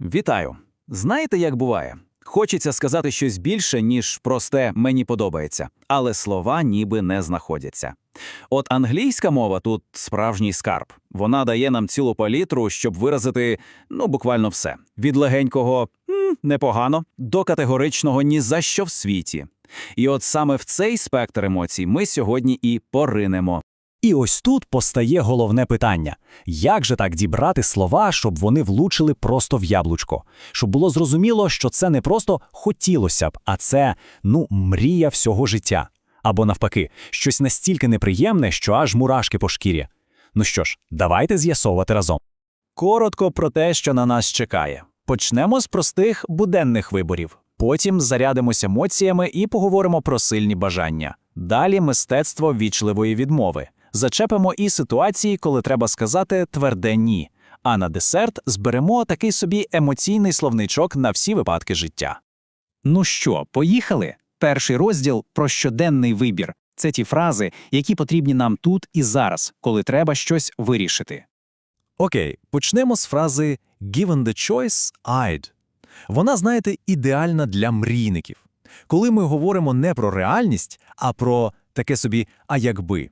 Вітаю! Знаєте, як буває? Хочеться сказати щось більше, ніж просте мені подобається, але слова ніби не знаходяться. От англійська мова тут справжній скарб. Вона дає нам цілу палітру, щоб виразити ну буквально все: від легенького «м, непогано до категоричного ні за що в світі. І от саме в цей спектр емоцій ми сьогодні і поринемо. І ось тут постає головне питання: як же так дібрати слова, щоб вони влучили просто в яблучко? Щоб було зрозуміло, що це не просто хотілося б, а це ну мрія всього життя. Або навпаки, щось настільки неприємне, що аж мурашки по шкірі. Ну що ж, давайте з'ясовувати разом. Коротко про те, що на нас чекає. Почнемо з простих буденних виборів. Потім зарядимося емоціями і поговоримо про сильні бажання. Далі мистецтво вічливої відмови. Зачепимо і ситуації, коли треба сказати тверде ні. А на десерт зберемо такий собі емоційний словничок на всі випадки життя. Ну що, поїхали? Перший розділ про щоденний вибір. Це ті фрази, які потрібні нам тут і зараз, коли треба щось вирішити. Окей, почнемо з фрази «given the choice, I'd». Вона, знаєте, ідеальна для мрійників. Коли ми говоримо не про реальність, а про таке собі «а якби».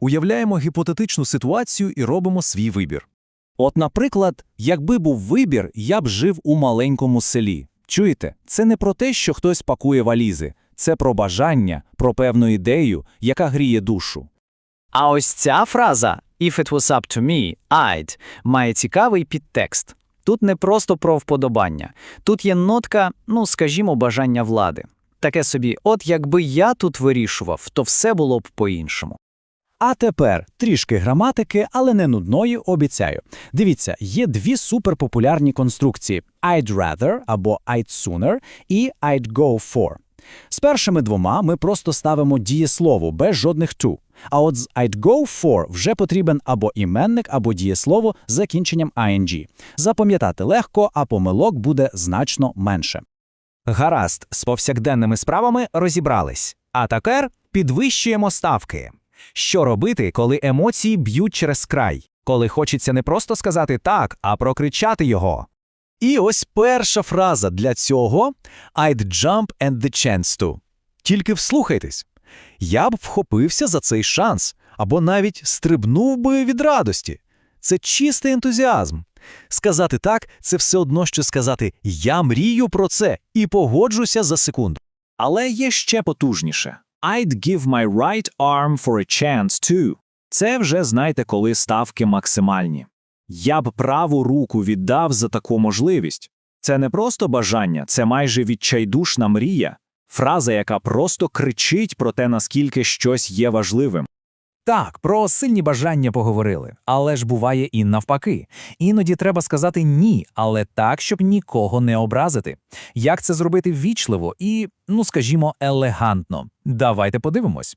Уявляємо гіпотетичну ситуацію і робимо свій вибір. От, наприклад, якби був вибір, я б жив у маленькому селі. Чуєте, це не про те, що хтось пакує валізи, це про бажання, про певну ідею, яка гріє душу. А ось ця фраза «If it was up to me, I'd» має цікавий підтекст. Тут не просто про вподобання. Тут є нотка, ну, скажімо, бажання влади. Таке собі, от якби я тут вирішував, то все було б по-іншому. А тепер трішки граматики, але не нудної, обіцяю. Дивіться, є дві суперпопулярні конструкції: I'd rather або I'd sooner і I'd go for. З першими двома ми просто ставимо дієслово без жодних to. А от з I'd go for вже потрібен або іменник, або дієслово з закінченням ing. Запам'ятати легко, а помилок буде значно менше. Гаразд, з повсякденними справами розібрались. А тепер підвищуємо ставки. Що робити, коли емоції б'ють через край? Коли хочеться не просто сказати так, а прокричати його. І ось перша фраза для цього I'd jump and the chance to. Тільки вслухайтесь. Я б вхопився за цей шанс, або навіть стрибнув би від радості. Це чистий ентузіазм. Сказати так це все одно, що сказати Я мрію про це і погоджуся за секунду. Але є ще потужніше. I'd give my right arm for a chance to. Це вже знаєте, коли ставки максимальні. Я б праву руку віддав за таку можливість. Це не просто бажання, це майже відчайдушна мрія. Фраза, яка просто кричить про те, наскільки щось є важливим. Так, про сильні бажання поговорили, але ж буває і навпаки. Іноді треба сказати ні, але так, щоб нікого не образити. Як це зробити ввічливо і, ну скажімо, елегантно? Давайте подивимось.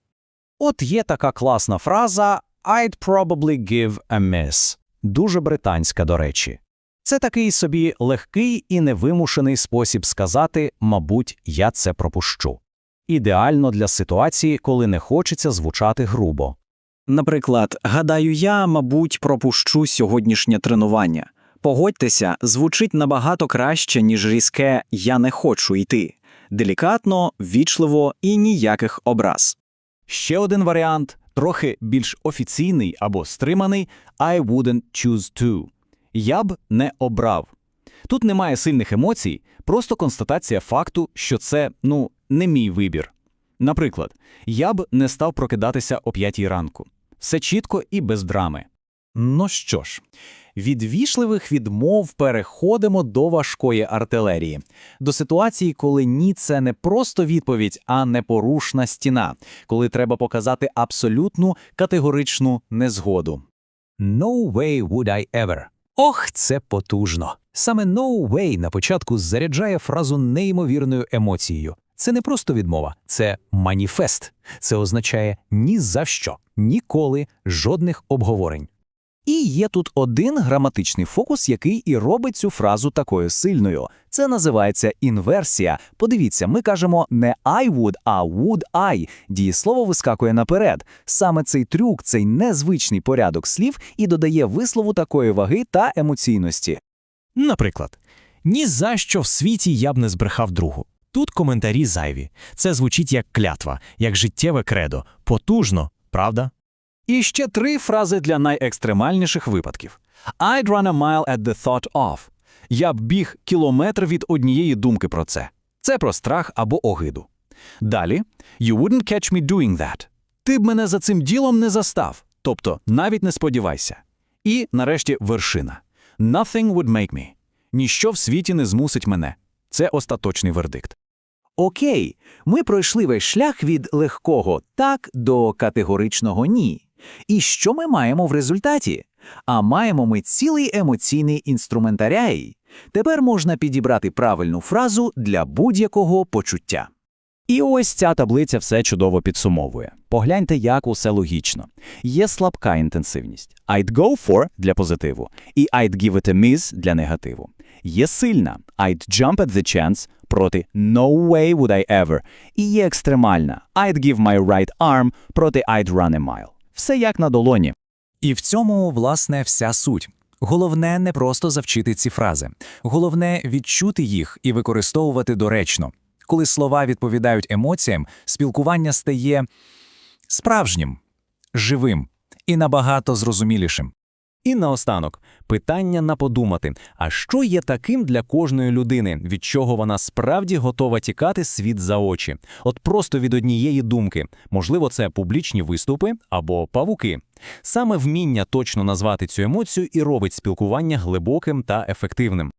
От є така класна фраза I'd probably give a miss. Дуже британська, до речі. Це такий собі легкий і невимушений спосіб сказати, мабуть, я це пропущу. Ідеально для ситуації, коли не хочеться звучати грубо. Наприклад, гадаю, я, мабуть, пропущу сьогоднішнє тренування. Погодьтеся, звучить набагато краще, ніж різке Я не хочу йти. Делікатно, вічливо і ніяких образ. Ще один варіант, трохи більш офіційний або стриманий I wouldn't choose to. Я б не обрав. Тут немає сильних емоцій, просто констатація факту, що це, ну, не мій вибір. Наприклад, я б не став прокидатися о п'ятій ранку. Все чітко і без драми. Ну що ж, від вічливих відмов переходимо до важкої артилерії, до ситуації, коли ні це не просто відповідь, а непорушна стіна, коли треба показати абсолютну категоричну незгоду. No way would I ever. Ох, це потужно. Саме no way на початку заряджає фразу неймовірною емоцією. Це не просто відмова, це маніфест. Це означає ні за що, ніколи, жодних обговорень. І є тут один граматичний фокус, який і робить цю фразу такою сильною. Це називається інверсія. Подивіться, ми кажемо не I would, а would I. Дієслово вискакує наперед. Саме цей трюк, цей незвичний порядок слів і додає вислову такої ваги та емоційності. Наприклад, Ні за що в світі я б не збрехав другу. Тут коментарі зайві. Це звучить як клятва, як життєве кредо. Потужно, правда? І ще три фрази для найекстремальніших випадків. I'd run a mile at the thought of. Я б біг кілометр від однієї думки про це. Це про страх або огиду. Далі You wouldn't catch me doing that. Ти б мене за цим ділом не застав. Тобто навіть не сподівайся. І, нарешті, вершина. Nothing would make me. Ніщо в світі не змусить мене. Це остаточний вердикт. Окей, ми пройшли весь шлях від легкого так до категоричного ні. І що ми маємо в результаті? А маємо ми цілий емоційний інструментарій. Тепер можна підібрати правильну фразу для будь-якого почуття. І ось ця таблиця все чудово підсумовує. Погляньте, як усе логічно. Є слабка інтенсивність. I'd go for для позитиву, і I'd give it a miss для негативу. Є сильна I'd jump at the chance проти no way would I ever. І є екстремальна I'd give my right arm проти I'd run a mile. Все як на долоні. І в цьому, власне, вся суть. Головне не просто завчити ці фрази. Головне відчути їх і використовувати доречно. Коли слова відповідають емоціям, спілкування стає справжнім, живим і набагато зрозумілішим. І наостанок, питання на подумати, а що є таким для кожної людини, від чого вона справді готова тікати світ за очі? От просто від однієї думки. Можливо, це публічні виступи або павуки. Саме вміння точно назвати цю емоцію і робить спілкування глибоким та ефективним.